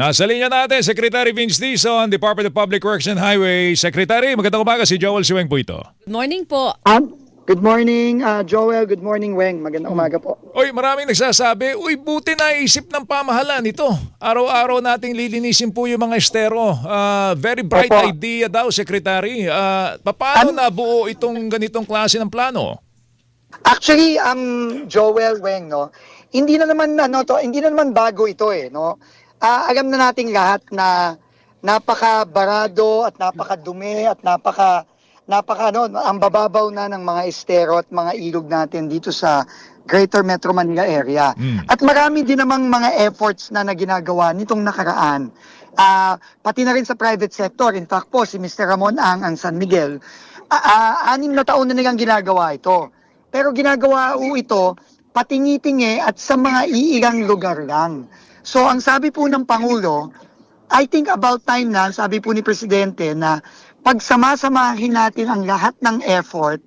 Nasa linya natin, Secretary Vince Dizon, Department of Public Works and Highway. Secretary, magandang umaga. Si Joel Siweng po ito. Good morning po. Um, good morning, uh, Joel. Good morning, Weng. Magandang umaga po. Oy, maraming nagsasabi, uy, buti na isip ng pamahalaan ito. Araw-araw nating lilinisin po yung mga estero. Ah, very bright Opo. idea daw, Secretary. Ah, paano An- nabuo itong ganitong klase ng plano? Actually, um, Joel, Weng, no, hindi na naman, ano to, hindi na naman bago ito eh, no. Ah, alam na nating lahat na napaka-barado at napakadumi at napaka napaka ano, ang bababaw na ng mga estero at mga ilog natin dito sa Greater Metro Manila area. Mm. At marami din namang mga efforts na na ginagawa nitong nakaraan. Ah, pati na rin sa private sector. In fact po, si Mr. Ramon Ang, ang San Miguel, ah, ah, anim na taon na nilang ginagawa ito. Pero ginagawa ito patingi-tingi at sa mga iilang lugar lang. So ang sabi po ng Pangulo, I think about time na, sabi po ni Presidente, na pagsama-samahin natin ang lahat ng effort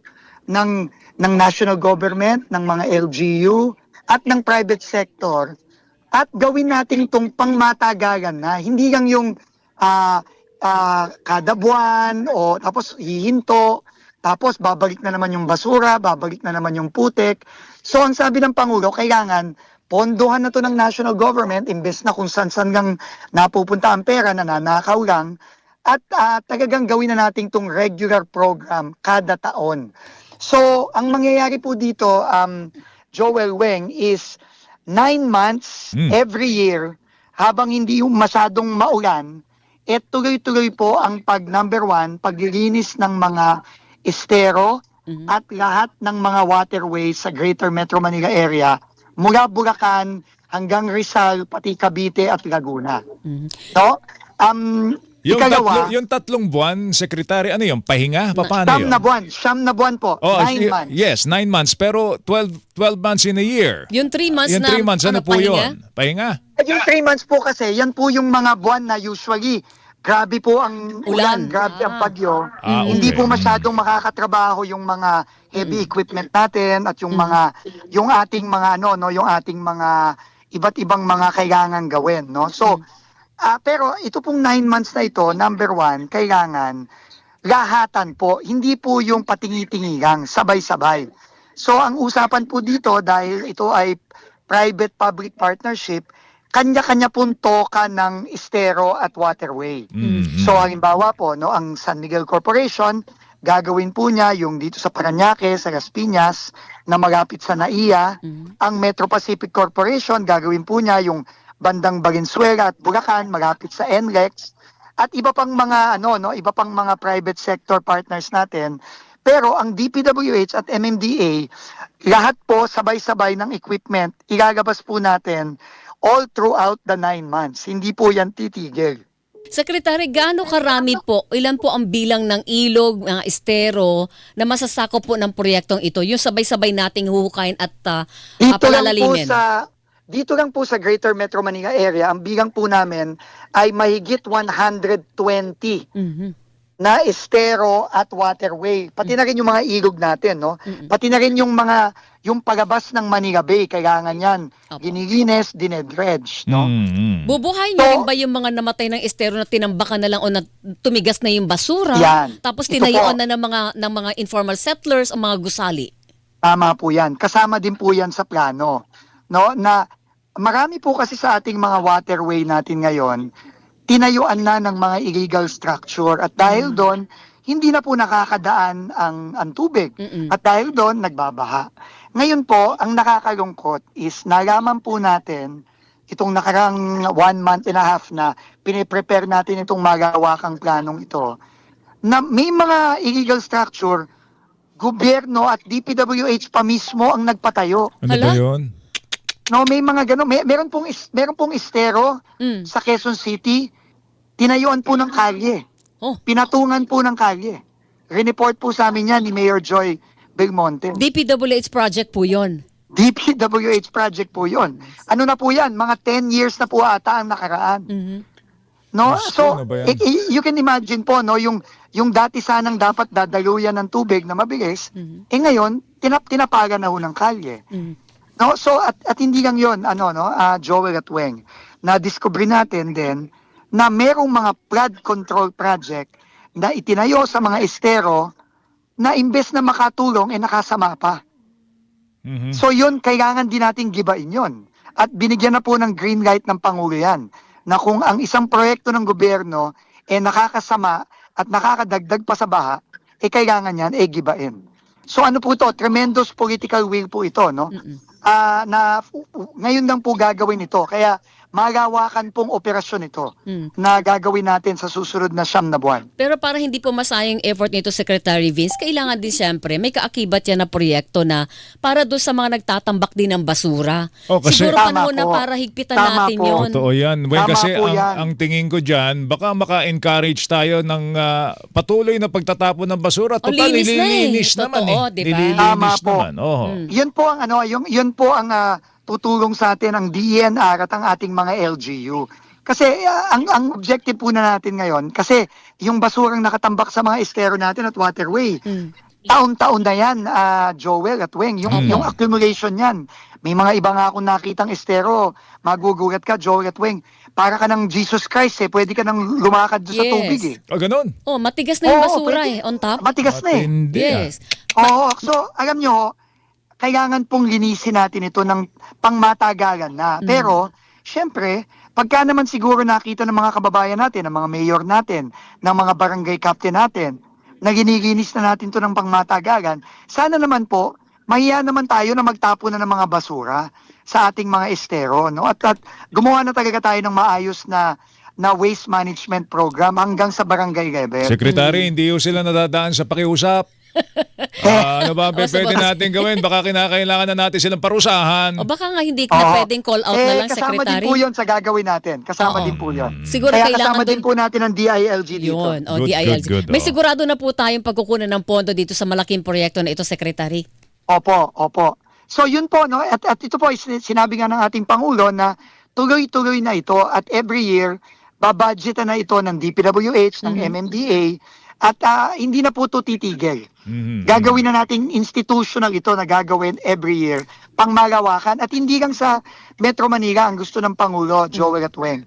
ng, ng national government, ng mga LGU, at ng private sector, at gawin natin itong pangmatagalan na, hindi lang yung ah, ah, kada buwan, o tapos hihinto, tapos babalik na naman yung basura, babalik na naman yung putik. So ang sabi ng Pangulo, kailangan pondohan na to ng national government, imbes na kung saan-saan lang napupunta ang pera, nananakaw lang, at ah, talagang gawin na natin tong regular program kada taon. So, ang mangyayari po dito, um, Joel Weng, is nine months Hmm. every year, habang hindi yung masyadong maulan, eh tuloy-tuloy po ang pag number one, paglilinis ng mga estero Mhm. at lahat ng mga waterways sa Greater Metro Manila area mula Bulacan hanggang Rizal, pati Cavite at Laguna. Mhm. No? Um, Yung, ikalawa, tatlo, yung tatlong buwan, Secretary, ano yung pahinga? Paano siyam yun? na buwan, siyam na buwan po, Oh, nine y- months. Yes, nine months. Pero 12, 12 months in a year. Yung three months yung na three months, ano, po pahinga? yun? Pahinga? Yung three months po kasi, yan po yung mga buwan na usually grabe po ang Ulan. ulan, grabe ang Ah. bagyo. Ah, Hindi okay. po masyadong makakatrabaho yung mga heavy equipment natin at yung mga yung ating mga ano no, yung ating mga iba't ibang mga kailangan gawin, no? So, ah, pero ito pong nine months na ito, number one, kailangan lahatan po, hindi po yung patingi-tingi lang, sabay-sabay. So ang usapan po dito dahil ito ay private-public partnership, kanya-kanya pong toka ng estero at waterway. Mm, So halimbawa po, no, ang San Miguel Corporation, gagawin po niya yung dito sa Paranaque, sa Las Piñas, na malapit sa NAIA. Mhm. Ang Metro Pacific Corporation, gagawin po niya yung bandang Valenzuela at Bulacan, malapit sa NLEX. At iba pang mga ano no, iba pang mga private sector partners natin. Pero ang DPWH at MMDA, lahat po sabay-sabay ng equipment, ilalabas po natin all throughout the nine months. Hindi po yan titigil. Secretary, gaano karami po, ilan po ang bilang ng ilog, mga estero na masasakop po ng proyektong ito? Yung sabay-sabay nating huhukayin at uh, Dito lang po sa dito lang po sa Greater Metro Manila area, ang bilang po namin ay mahigit 120 Mhm. Na estero at waterway. Pati na rin yung mga ilog natin, no? Mm-mm. Pati na rin yung mga yung palabas ng Manila Bay, kailangan yan. Opo. Ginilinis, dinedredge, no? Mm, mm. Bubuhay niyo So- rin ba yung mga namatay ng estero na tinambakan na lang o na tumigas na yung basura? Yan. Tapos Ito tinayuan po. na ng mga, ng mga informal settlers o mga gusali? Tama po yan. Kasama din po yan sa plano. No? Na marami po kasi sa ating mga waterway natin ngayon, tinayuan na ng mga illegal structure. At dahil doon, hindi na po nakakadaan ang, ang tubig. Mm-mm. At dahil doon, nagbabaha. Ngayon po, ang nakakalungkot is nalaman po natin itong nakarang one month and a half na piniprepare natin itong magawakang planong ito, na may mga illegal structure gobyerno at DPWH pa mismo ang nagpatayo. Ano ba yun? No, may mga ganun, may, meron pong is, meron pong estero Mm. sa Quezon City. Tinayuan po ng kalye. Oh, Pinatungan po ng kalye. Report po sa amin yan ni Mayor Joy Belmonte. DPWH project po yon. DPWH project po 'yon. Ano na po 'yan? Mga 10 years na po ata ang nakaraan. Mhm. No? Ko, so, ano ba yan? i- i- you can imagine po no yung yung dati sanang dapat dadaluyan ng tubig na mabilis, Mhm. eh ngayon tinap tinapagan na ho ng kalye. Mhm. No, so at, at hindi lang 'yon, ano no, ah, Joel at Weng, na discover natin din na merong mga flood control project na itinayo sa mga estero na imbes na makatulong eh nakasama pa. Mhm. So yun, kailangan din natin gibain yun. At binigyan na po ng green light ng Pangulo yan, na kung ang isang proyekto ng gobyerno eh nakakasama at nakakadagdag pa sa baha, eh kailangan yan eh gibain. So ano po to, tremendous political will po ito, no? Mm-mm. Ah, na ngayon lang po gagawin ito. Kaya malawakan pong operasyon ito Mm. na gagawin natin sa susunod na siyam na buwan. Pero para hindi po masayang effort nito Secretary Vince, kailangan din siyempre may kaakibat yan na proyekto na para doon sa mga nagtatambak din ng basura. Oh, kasi- Siguro panahon na po. para higpitan Tama natin po. yun. Totoo yan. Well, Tama kasi po ang, yan. ang tingin ko dyan, baka maka-encourage tayo ng ah, patuloy na pagtatapon ng basura. O, Total, linis na eh. naman Totoo, eh. di ba? Nililinis Tama po. naman. Oo. Mm. Yun po ang ano, yung yun po ang ah, tutulong sa atin ang DNR at ang ating mga LGU. Kasi ah, ang ang objective po na natin ngayon kasi yung basurang nakatambak sa mga estero natin at waterway. Mm. Taon-taon na yan, ah, Joel at Weng, yung, Mm. yung accumulation yan. May mga iba nga akong nakitang estero, magugulat ka, Joel at Weng. Para ka ng Jesus Christ eh, pwede ka nang lumakad doon sa Yes. tubig eh. Ah, ganun. Oh, matigas na yung Oo, basura pwede. eh, on top. Matigas na eh. Ah. Yes. Oo, so alam nyo, kailangan pong linisin natin ito ng pangmatagalan na. Pero, syempre, pagka naman siguro nakita ng mga kababayan natin, ng mga mayor natin, ng mga barangay captain natin, na ginilinis na natin to ng pangmatagalan, sana naman po, mahiya naman tayo na magtapon na ng mga basura sa ating mga estero. No? At, at gumawa na talaga tayo ng maayos na na waste management program hanggang sa barangay level. Secretary, hindi ho sila nadadaan sa pakiusap. Ah, ano ba ang O, sa pwede natin gawin? Baka kinakailangan na natin silang parusahan. O baka nga hindi ka na Oo. pwedeng call out na eh, lang, kasama Secretary. din po yun sa gagawin natin. Kasama Oo. din po yun. Siguro Kaya kailangan kasama din po natin ang DILG dito. Yun, o Good, DILG. good, good, May oh. sigurado na po tayong pagkukunan ng pondo dito sa malaking proyekto na ito, Secretary. Opo, opo. So yun po, no? at, at ito po, is- sinabi nga ng ating Pangulo na tuloy-tuloy na ito at every year, babudgetan na ito ng DPWH, ng MMDA, at ah, hindi na po ito titigil. Mhm. Gagawin na nating institutional ito na gagawin every year, pangmalawakan, at hindi lang sa Metro Manila ang gusto ng Pangulo, Joel at Weng.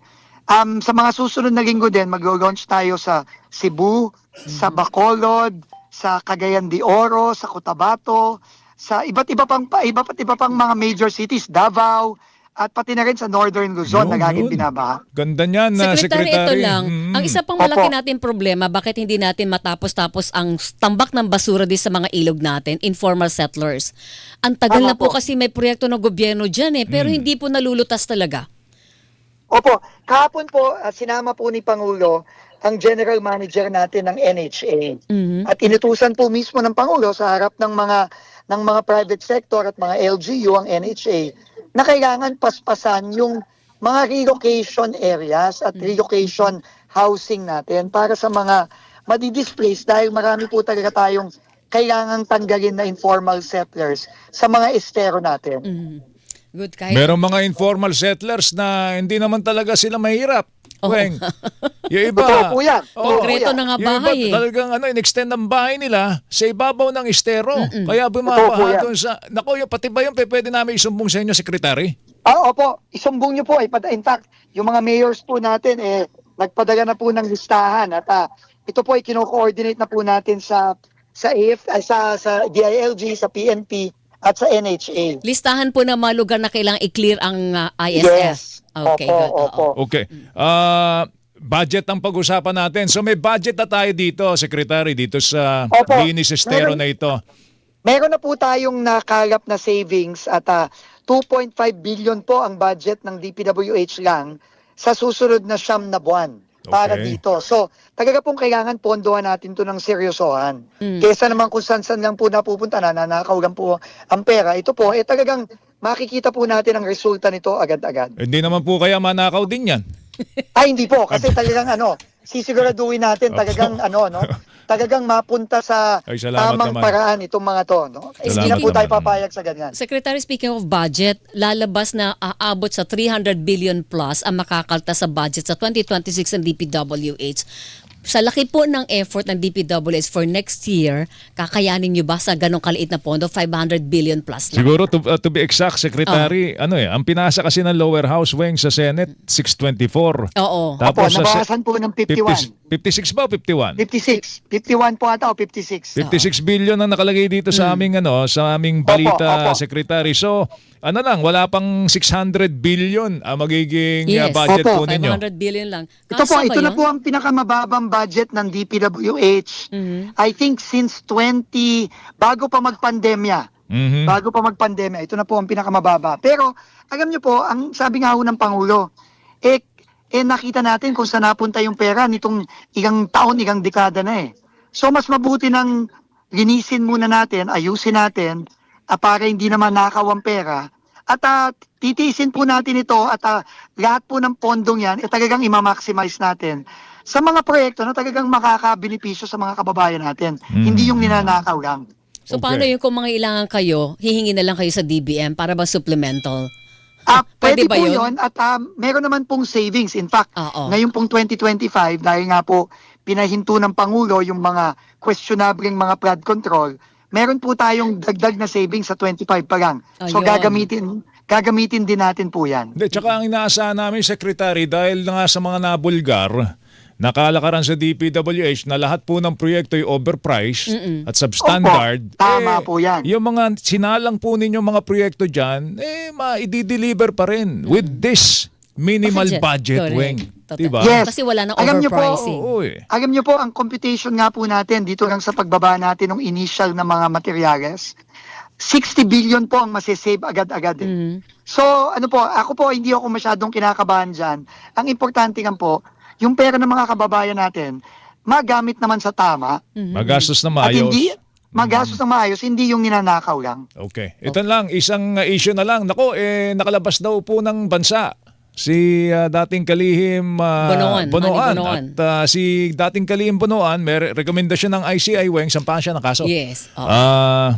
Um, sa mga susunod na linggo din, mag-launch tayo sa Cebu, sa Bacolod, sa Cagayan de Oro, sa Cotabato, sa iba't iba pang pa, iba't iba pang mga major cities, Davao, at pati na rin sa Northern Luzon na Yun, laging binabaha. Ganda niyan na Secretary, secretary. ito lang. Mhm. Ang isa pang Opo. malaki natin problema, bakit hindi natin matapos-tapos ang tambak ng basura din sa mga ilog natin, informal settlers. Ang tagal Tama na po po. kasi may proyekto ng gobyerno dyan eh, pero hindi po nalulutas talaga. Opo, kahapon po, ah, sinama po ni Pangulo ang general manager natin ng NHA. Mhm. At inutusan po mismo ng Pangulo sa harap ng mga ng mga private sector at mga LGU ang NHA na kailangan paspasan yung mga relocation areas at relocation housing natin para sa mga madidisplace dahil marami po talaga tayong kailangang tanggalin na informal settlers sa mga estero natin. Mhm. Good kahit Merong mga informal settlers na hindi naman talaga sila mahirap. Oo. Weng. Yung iba. Totoo po yan. Oo. Konkreto na nga Yung iba bahay eh. talagang ano, in-extend ang bahay nila sa ibabaw ng estero. Kaya Totoo po bumabaha yan. doon sa... Nako, yung pati ba yung pe- pwede namin isumbong sa inyo, Secretary? Ah, opo, isumbong niyo po. Eh, pad- in fact, yung mga mayors po natin, eh, nagpadala na po ng listahan. At ah, ito po ay kino-coordinate na po natin sa sa AF, ay, sa, sa DILG, sa PNP, at sa NHA. listahan po ng mga lugar na kailangang i-clear ang uh, ISS. Yes. Okay, opo, good. oo. opo. Okay. Ah, budget ang pag-usapan natin. So may budget na tayo dito, Secretary, dito sa Opo. Linis Estero na ito. Meron na po tayong nakalap na savings at ah, 2.5 billion po ang budget ng DPWH lang sa susunod na siyam na buwan para Okay. dito. So, talaga pong kailangan pondohan natin to ng seryosohan. Mm. Kesa naman kung saan-saan lang po napupunta na, nanakaw lang po ang pera. Ito po, eh talagang makikita po natin ang resulta nito agad-agad. Hindi naman po kaya manakaw din yan. Ay, hindi po. Kasi talagang ano, sisiguraduhin natin talagang ano, no? Talagang mapunta sa Ay, tamang naman. paraan itong mga to, no? Eh, Hindi na po tayo papayag sa ganyan. Secretary, speaking of budget, lalabas na aabot sa 300 billion plus ang makakalta sa budget sa 2026 ng DPWH. Sa laki po ng effort ng DPWH for next year, kakayanin nyo ba sa ganong kaliit na pondo, 500 billion plus lang? Siguro to, uh, to be exact, Secretary, ano eh, ang pinasa kasi ng lower house wing sa Senate, 624. Oo. Opo, sa se- nabawasan po ng 51. 56 ba o 51? 56. 51 po ata o 56. 56 billion ang nakalagay dito sa aming ano, sa aming balita, Opo, opo. Secretary. So, ano lang, wala pang 600 billion ang magiging uh, Yes. budget Opo. po ninyo. 500 billion lang. Ito po, ito na yun? po ang pinakamababang budget ng DPWH. Mhm. I think since 20, bago pa magpandemya. Mhm. Bago pa magpandemya, ito na po ang pinakamababa. Pero, alam niyo po, ang sabi nga ho ng Pangulo, eh, eh nakita natin kung saan napunta yung pera nitong ilang taon, ilang dekada na eh. So, mas mabuti nang linisin muna natin, ayusin natin, ah, para hindi naman nakaw ang pera. At ah, titiisin po natin ito at ah, lahat po ng pondong yan, eh, talagang ima-maximize natin sa mga proyekto na talagang makakabenepisyo sa mga kababayan natin. Hindi yung ninanakaw lang. So Okay. paano yung kung mangailangan kayo, hihingi na lang kayo sa DBM para ba supplemental? Ah, Pwede pwede, ba po yun? yun? At ah, meron naman pong savings. In fact, Oo. ngayon pong 2025, dahil nga po pinahinto ng Pangulo yung mga questionable mga flood control, meron po tayong dagdag na savings sa 25 pa lang. So Ayun. gagamitin gagamitin din natin po yan. Hindi, tsaka ang inaasahan namin, Secretary, dahil nga sa mga nabulgar, nakalakaran sa DPWH na lahat po ng proyekto ay overpriced at substandard. Opo, tama po yan. Yung mga sinalang po ninyo mga proyekto dyan, eh, ma-deliver pa rin with this minimal Budget. budget, Correct. wing. Totoo. Diba? Yes. Kasi wala nang Alam niyo po, overpricing. Oo eh. Alam niyo po, ang computation nga po natin dito lang sa pagbaba natin ng initial na mga materyales, 60 billion po ang masisave agad-agad. Eh. Mhm. So, ano po, ako po hindi ako masyadong kinakabahan dyan. Ang importante nga po, yung pera ng mga kababayan natin, magamit naman sa tama. Magastos na At maayos. hindi, magastos na maayos, hindi yung ninanakaw lang. Okay. Ito lang, isang issue na lang. Nako, eh, nakalabas daw po ng bansa si uh, dating kalihim uh, Bonoan, Manny Bonoan. At uh, si dating kalihim Bonoan, may re- rekomendasyon ng ICI, Weng, sampahan siya ng kaso. Yes. Oo. Ah,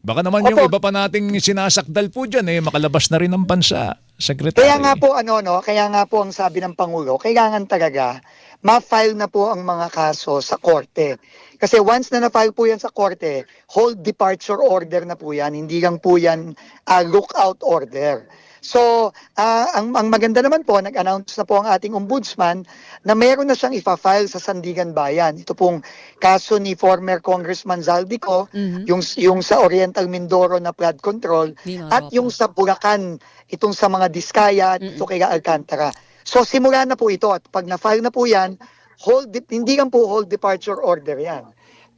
baka naman yung Opo. iba pa nating sinasakdal po dyan, eh, makalabas na rin ng bansa. Secretary. Kaya nga po, ano, no, kaya nga po ang sabi ng Pangulo, kailangan talaga ma-file na po ang mga kaso sa korte. Kasi once na na-file po yan sa korte, whole departure order na po yan, hindi lang po yan ah, lookout order. So, ah, ang, ang maganda naman po, nag-announce na po ang ating ombudsman na meron na siyang ipa-file sa Sandigan Bayan. Ito pong kaso ni former Congressman Zaldico, Mhm. yung, yung sa Oriental Mindoro na flood control, Di at yung sa Bulacan, itong sa mga Diskaya at ito kay Alcantara. So simula na po ito at pag na-file na po yan, hold, hindi lang po hold departure order yan.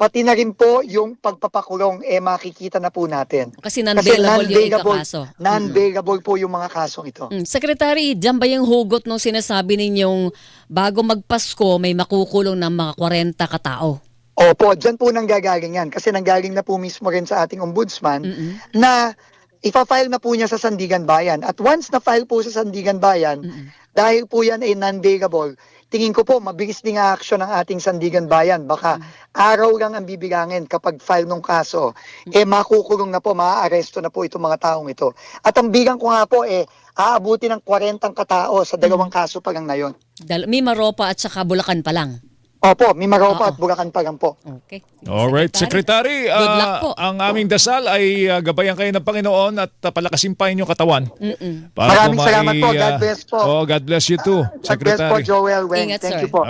Pati na rin po yung pagpapakulong, eh makikita na po natin. Kasi non-bailable yung non-bailable- ikakaso. Non-bailable po yung mga kasong ito. Mm, Secretary, dyan ba yung hugot nung sinasabi ninyong bago magpasko may makukulong ng mga 40 katao? Opo, dyan po nanggagaling yan. Kasi nanggaling na po mismo rin sa ating ombudsman Mm-mm. na ipa-file na po niya sa Sandigan Bayan. At once na-file po sa Sandigan Bayan, dahil po yan ay non-bailable, tingin ko po mabilis din ang action ng ating Sandigan Bayan. Baka araw lang ang bibilangin kapag file ng kaso, eh makukulong na po, maaaresto na po itong mga taong ito. At ang bilang ko nga po, eh, aabuti ng 40 katao sa dalawang kaso pa lang na yun. Dal- Mimaropa at saka Bulacan pa lang. Opo, Mimaropa Oo. at Bulacan pa lang po. Okay. Alright, Secretary. Good luck ah, po. ang aming dasal ay uh, gabayan kayo ng Panginoon at uh, palakasin pa inyong katawan. Mm-mm. Para Maraming po salamat po. God ah, bless po. Oh, God bless you too, God bless po, Secretary. Joel. Weng. Ingat, Thank sir. you po.